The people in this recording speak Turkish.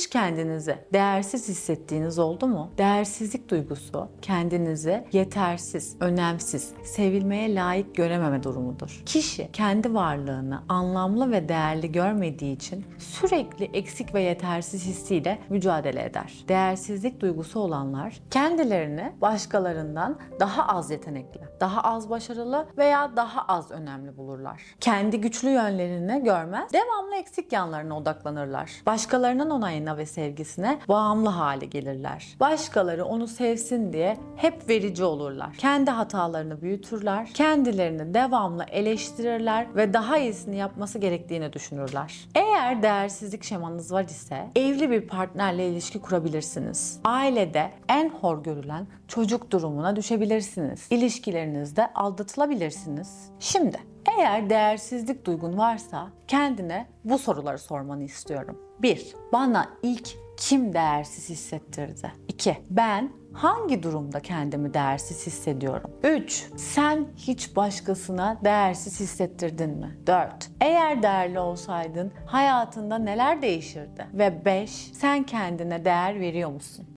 Hiç kendinizi değersiz hissettiğiniz oldu mu? Değersizlik duygusu kendinizi yetersiz, önemsiz, sevilmeye layık görememe durumudur. Kişi kendi varlığını anlamlı ve değerli görmediği için sürekli eksik ve yetersiz hissiyle mücadele eder. Değersizlik duygusu olanlar kendilerini başkalarından daha az yetenekli, daha az başarılı veya daha az önemli bulurlar. Kendi güçlü yönlerini görmez, devamlı eksik yanlarına odaklanırlar. Başkalarının onayına ve sevgisine bağımlı hale gelirler. Başkaları onu sevsin diye hep verici olurlar. Kendi hatalarını büyütürler, kendilerini devamlı eleştirirler ve daha iyisini yapması gerektiğini düşünürler. Eğer değersizlik şemanız var ise evli bir partnerle ilişki kurabilirsiniz. Ailede en hor görülen çocuk durumuna düşebilirsiniz. İlişkilerinizde aldatılabilirsiniz. Şimdi eğer değersizlik duygun varsa kendine bu soruları sormanı istiyorum. 1. Bana ilk kim değersiz hissettirdi? 2. Ben hangi durumda kendimi değersiz hissediyorum? 3. Sen hiç başkasına değersiz hissettirdin mi? 4. Eğer değerli olsaydın hayatında neler değişirdi? Ve 5. Sen kendine değer veriyor musun?